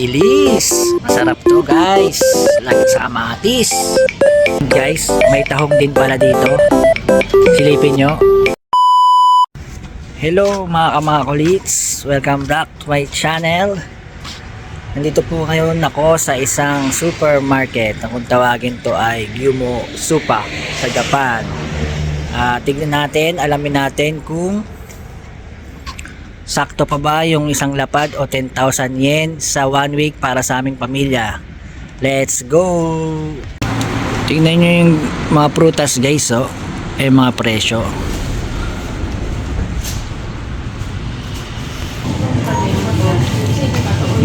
Mabilis. Masarap to guys. Lagi sa kamatis. Guys, may tahong din pala dito. Silipin nyo. Hello mga kamakulits. Welcome back to my channel. Nandito po ngayon ako sa isang supermarket na kung tawagin to ay Gyumo Supa sa Japan. Ah, tignan natin, alamin natin kung sakto pa ba yung isang lapad o 10,000 yen sa one week para sa aming pamilya. Let's go! Tingnan nyo yung mga prutas guys oh. Eh mga presyo.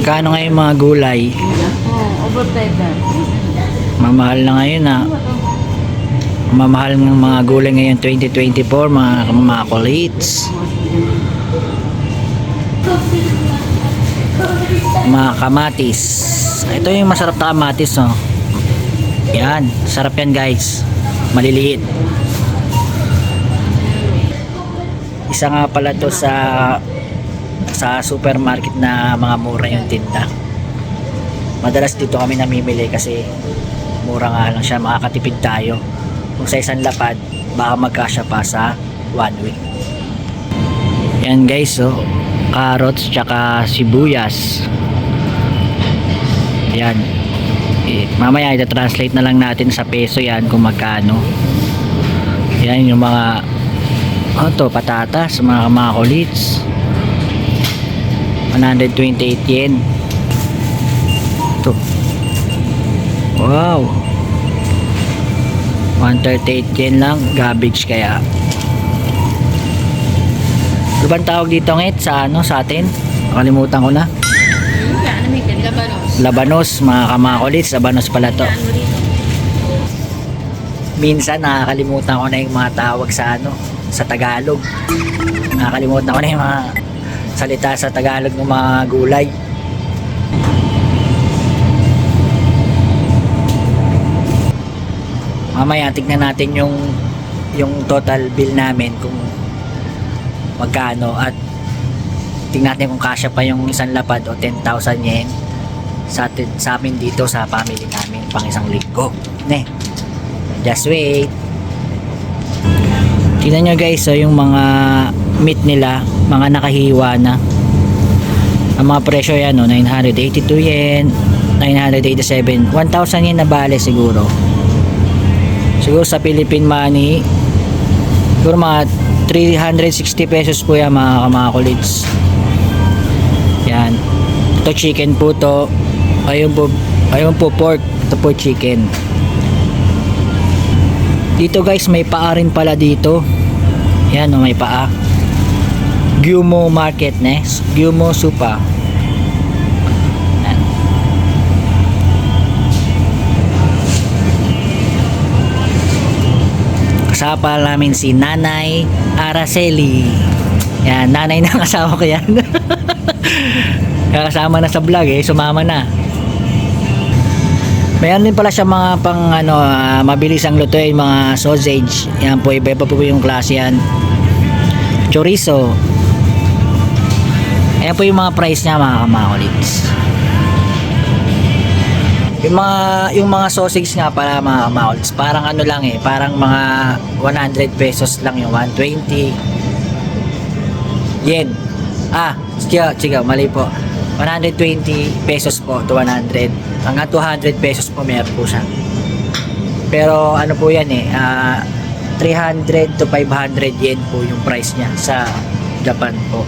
Kano ngayon mga gulay? Mamahal na ngayon ah. Mamahal ng mga gulay ngayon 2024 mga mga kulites. Mga kamatis. Ito yung masarap na kamatis oh. Yan, sarap yan guys. Maliliit. Isa nga pala to sa sa supermarket na mga mura yung tinda. Madalas dito kami namimili kasi mura nga lang siya, makakatipid tayo. Kung sa isang lapad, baka magkasya pa sa one week. Yan guys, oh, carrots tsaka sibuyas. Yan. Eh, mamaya ita-translate na lang natin sa peso yan kung magkano. Yan yung mga ano to, patatas, mga mga kulits. 128 yen. Ito. Wow. 138 yen lang. Garbage kaya. Bang tawag dito ngit sa ano sa atin? Nakalimutan ko na. Ano labanos? Labanos, mga kamakulit. Labanos pala to. Minsan nakakalimutan ko na yung mga tawag sa ano, sa Tagalog. Nakakalimutan ko na yung mga salita sa Tagalog ng mga gulay. Mamaya tignan natin yung yung total bill namin kung magkano at tingnan natin kung kasya pa yung isang lapad o 10,000 yen sa, atin- sa amin dito sa family namin pang isang linggo. Ne. Just wait. Tingnan nyo guys, so yung mga meat nila, mga nakahiwa na. Ang mga presyo yan, no, 982 yen, 987, 1,000 yen na bale siguro. Siguro sa Philippine money, siguro mga 360 pesos po yan mga kamakulids. Yan. Ito chicken po to. Ayun po, ayun po pork. Ito po chicken. Dito guys, may paa rin pala dito. Yan, oh, may paa. Gyumo Market, ne? Gyumo Supa. Kasama pala namin si Nanay Araceli. Yan, nanay ng asawa ko yan. Kasama na sa vlog eh, sumama na. Mayroon din pala siya mga pang ano, ah, mabilis ang lutuin, mga sausage. Yan po, iba-iba po yung klase yan. Chorizo. Ayan po yung mga price niya mga kamakulits. Yung mga yung mga sausage nga pala mga kamakulits, parang ano lang eh, parang mga 100 pesos lang yung 120 yen. Ah, sige, sige, mali po. 120 pesos po to 100. Hanggang 200 pesos po meron po siya. Pero ano po yan eh, ah, 300 to 500 yen po yung price niya sa Japan po.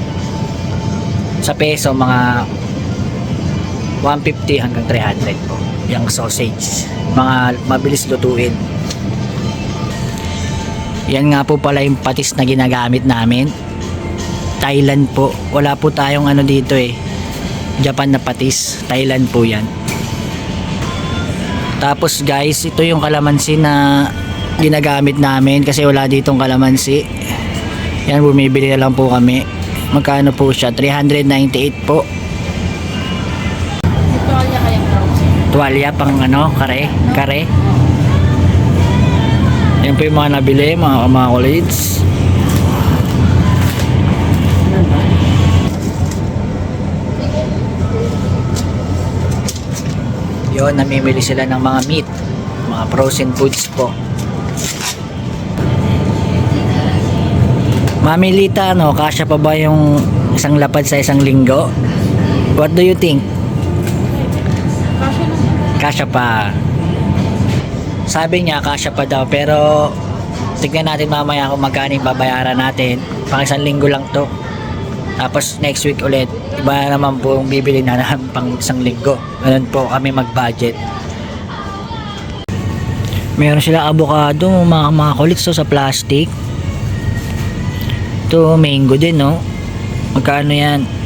Sa peso, mga 150 hanggang 300 po yung sausage. Mga mabilis lutuin. Yan nga po pala yung patis na ginagamit namin. Thailand po. Wala po tayong ano dito eh. Japan na patis. Thailand po yan. Tapos guys, ito yung kalamansi na ginagamit namin kasi wala ditong kalamansi. Yan, bumibili na lang po kami. Magkano po siya? 398 po. Tuwalya pang ano, kare, kare. Yan po yung mga nabili, mga mga college. Yun, namimili sila ng mga meat, mga frozen foods po. Mami Lita, ano, kasya pa ba yung isang lapad sa isang linggo? What do you think? Kasya pa. Sabi niya, kasya pa daw, pero tignan natin mamaya kung magkano babayaran natin. Pang isang linggo lang to. Tapos next week ulit, iba naman po yung bibili na namin pang isang linggo. Ganun po kami mag-budget. Meron sila avocado, mga mga kulit so, sa plastic. Ito, mango din, no? Magkano yan?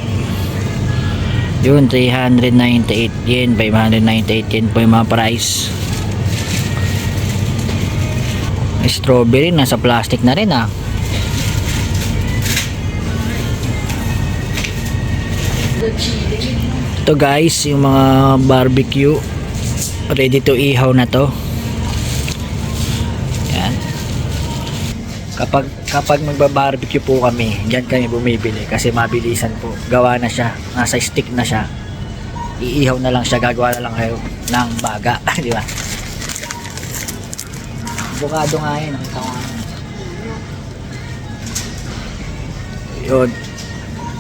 Yun, 398 yen, 598 yen po yung mga price. Strawberry, nasa plastic na rin ah. Ito guys, yung mga barbecue. Ready to ihaw na to. Yan. Kapag kapag magba-barbecue po kami, diyan kami bumibili kasi mabilisan po. Gawa na siya, nasa stick na siya. Iihaw na lang siya, gagawa na lang kayo ng baga, di ba? Bukado nga yun, nakita ko nga. Yun.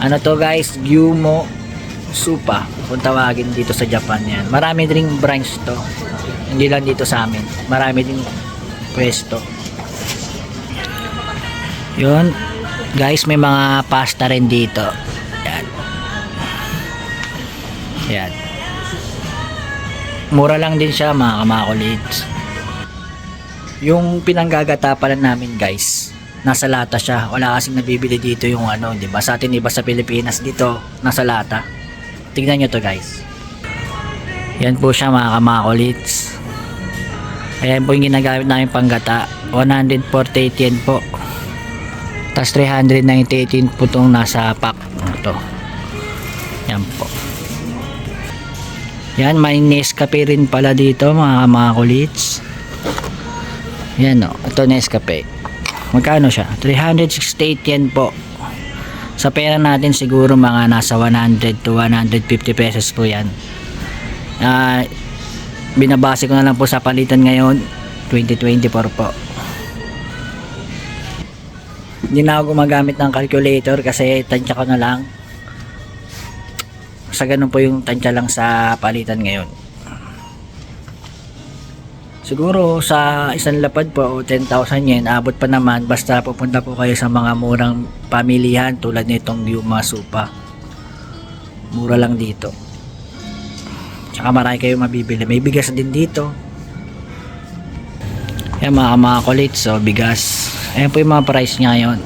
Ano to guys, Gyumo Supa. Kung tawagin dito sa Japan yan. Marami ding branch to. Hindi lang dito sa amin. Marami ding pwesto. Yun. Guys, may mga pasta rin dito. Yan. Yan. Mura lang din siya mga kamakulits. Yung pinanggagata pala namin guys, nasa lata siya. Wala kasing nabibili dito yung ano, 'di ba? Sa atin iba sa Pilipinas dito, nasa lata. Tignan nyo to guys. Yan po siya mga kamakulits. Ayan po yung ginagamit namin panggata. 148 yen po. Tapos 398 yen po itong nasa pack. Ito. Yan po. Yan, may Nescafe rin pala dito mga kamakulits. Yan o. Ito Nescafe. Magkano siya? 368 yen po. Sa pera natin siguro mga nasa 100 to 150 pesos po yan. Ah, binabase ko na lang po sa palitan ngayon 2024 po. Hindi na ako gumagamit ng calculator kasi tansya ko na lang. Sa ganun po yung tansya lang sa palitan ngayon. Siguro sa isang lapad po o 10,000 yen, abot pa naman basta pupunta po kayo sa mga murang pamilihan tulad nitong Yuma Supa. Mura lang dito. Tsaka marami kayo mabibili. May bigas din dito. Yan mga mga kulit, so bigas. Ayan po yung mga price niya ngayon.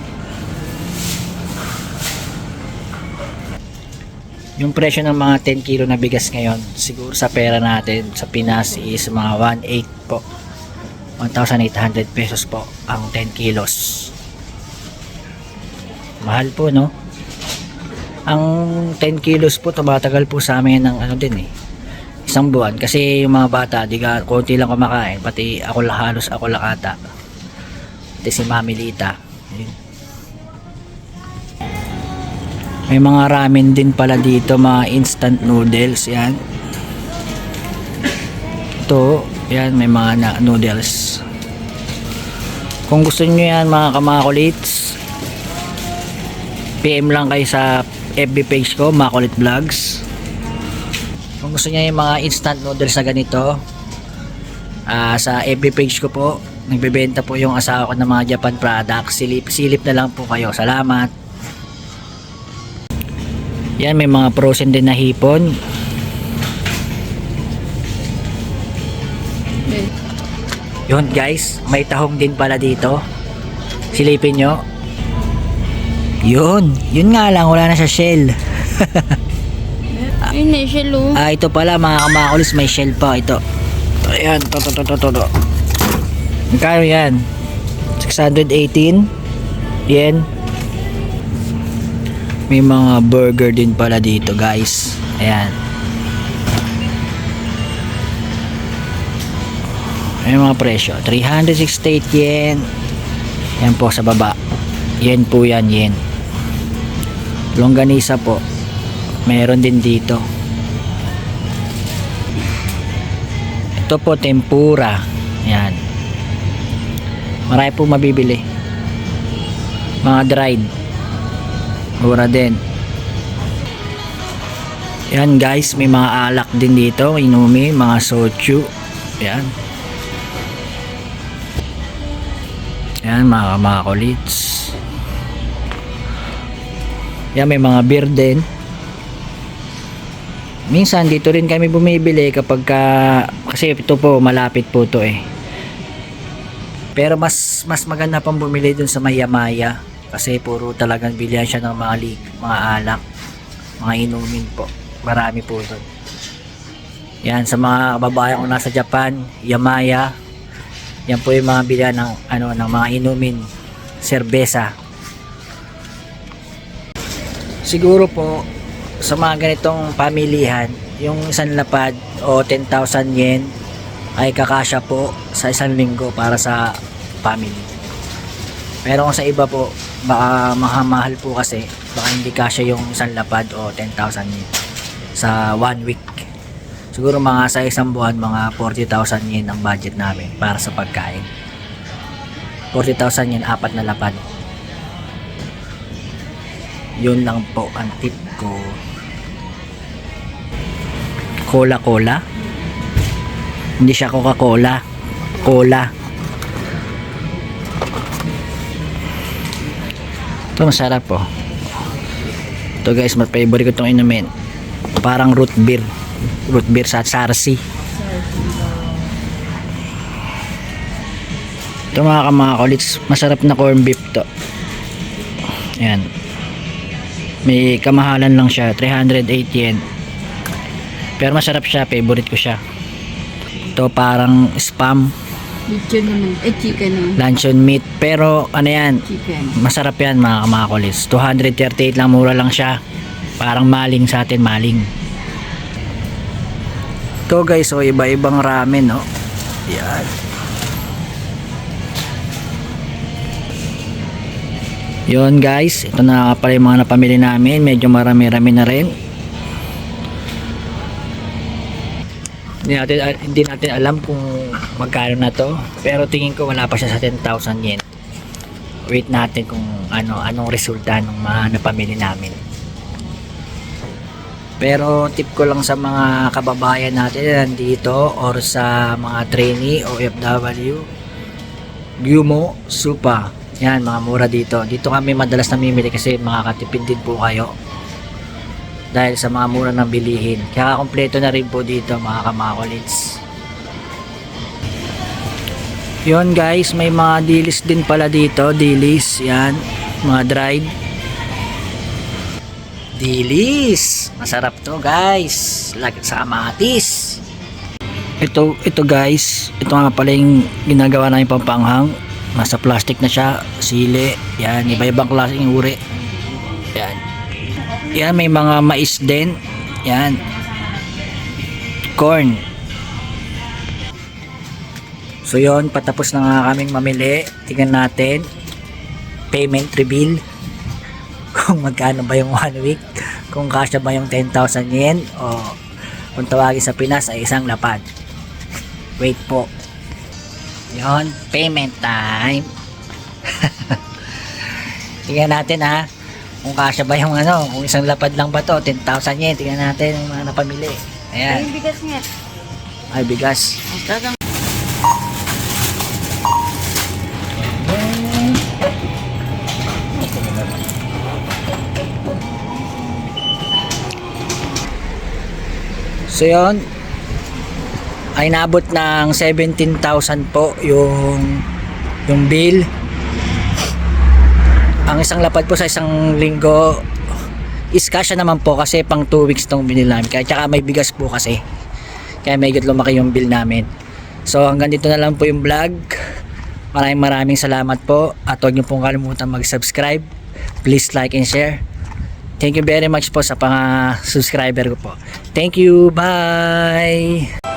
Yung presyo ng mga 10 kilo na bigas ngayon, siguro sa pera natin sa Pinas is mga 1.8 po. 1,800 pesos po ang 10 kilos. Mahal po, no? Ang 10 kilos po, tumatagal po sa amin ng ano din eh. Isang buwan. Kasi yung mga bata, di ka, konti lang kumakain. Pati ako halos, ako lang ata. Pati si Mami Lita. May mga ramen din pala dito, mga instant noodles, yan. Ito, yan, may mga na noodles. Kung gusto niyo yan, mga kamakulits, PM lang kayo sa FB page ko, Makulit Vlogs. Kung gusto niyo yung mga instant noodles na ganito, ah, sa FB page ko po, nagbebenta po yung asawa ko ng mga Japan products. Silip, silip na lang po kayo. Salamat. Yan, may mga frozen din na hipon. Yun guys, may tahong din pala dito. Silipin nyo. Yun, yun nga lang, wala na sa shell. Ayun na, siya lo. Ah, ito pala mga kamakulis, may shell pa. Ito. Ito, yan. Ito, ito, ito, ito, ito. Magkano yan? 618 yen. May mga burger din pala dito guys. Ayan. May mga presyo. 368 yen. Yan po sa baba. Yen po yan, yen. Longganisa po. Meron din dito. Ito po, tempura. Yan. Marami po mabibili. Mga dried. Mura din. Yan guys, may mga alak din dito. Inumi, mga sochu. Yan. Yan, mga mga kulits. Yan, may mga beer din. Minsan dito rin kami bumibili kapag ka, kasi ito po malapit po to eh. Pero mas mas maganda pang bumili dun sa Mayamaya kasi puro talagang bilihan siya ng mga lig, mga alak, mga inumin po. Marami po doon. Yan sa mga kababayan ko nasa Japan, Yamaya. Yan po yung mga bilihan ng ano ng mga inumin, serbesa. Siguro po sa mga ganitong pamilihan, yung isang lapad o 10,000 yen ay kakasya po sa isang linggo para sa family. Pero kung sa iba po, baka mahamahal po kasi, baka hindi kasya yung isang lapad o 10,000 yen sa one week. Siguro mga sa isang buwan, mga 40,000 yen ang budget namin para sa pagkain. 40,000 yen, apat na lapad. Yun lang po ang tip ko. Cola-Cola. Hindi siya Coca-Cola. Cola. Ito masarap po. Ito guys, mas favorite ko itong inumin. Parang root beer. Root beer sa Sarsi. Ito mga kamakolits, masarap na corn beef to. Ayan. May kamahalan lang siya, 308 yen. Pero masarap siya, favorite ko siya. Ito parang spam, Lechon naman. Eh, chicken naman. luncheon meat. Pero ano yan, Chicken. masarap yan mga kamakulis. 238 lang, mura lang siya. Parang maling sa atin, maling. Ito guys, so iba-ibang ramen, no? Yan. Yun guys, ito na pala yung mga napamili namin. Medyo marami-rami na rin. Hindi natin, hindi natin alam kung magkano na to. Pero tingin ko wala pa siya sa 10,000 yen. Wait natin kung ano anong resulta ng mga napamili namin. Pero tip ko lang sa mga kababayan natin na nandito or sa mga trainee o FW, Gumo, Supa. Yan, mga mura dito. Dito kami madalas namimili kasi makakatipid din po kayo. Dahil sa mga mura ng bilihin. Kaya kompleto na rin po dito mga kamakolits. Yun guys, may mga dilis din pala dito. Dilis, yan. Mga dried. Dilis! Masarap to guys. Lagi sa amatis. Ito, ito guys. Ito nga pala yung ginagawa namin pampanghang. Nasa plastic na siya. Sili. Yan. Iba-ibang klaseng uri. Yan. Yan. May mga mais din. Yan. Corn. So yon patapos na nga kaming mamili. Tingnan natin. Payment reveal. Kung magkano ba yung one week. Kung kasya ba yung 10,000 yen. O kung tawagin sa Pinas ay isang lapad. Wait po. Yon, payment time. Tingnan natin ha. Kung kasya ba yung ano, kung isang lapad lang ba to, 10,000 yen. Tingnan natin yung mga napamili. Ayan. Yung bigas nga. Ay, bigas. Tagang So yun, ay nabot ng 17,000 po yung yung bill. Ang isang lapad po sa isang linggo is kasya naman po kasi pang 2 weeks tong binil namin. Kaya tsaka may bigas po kasi. Kaya medyo lumaki yung bill namin. So hanggang dito na lang po yung vlog. Maraming maraming salamat po at huwag niyo pong kalimutan mag-subscribe. Please like and share. Thank you very much po sa pang subscriber ko po. Thank you. Bye.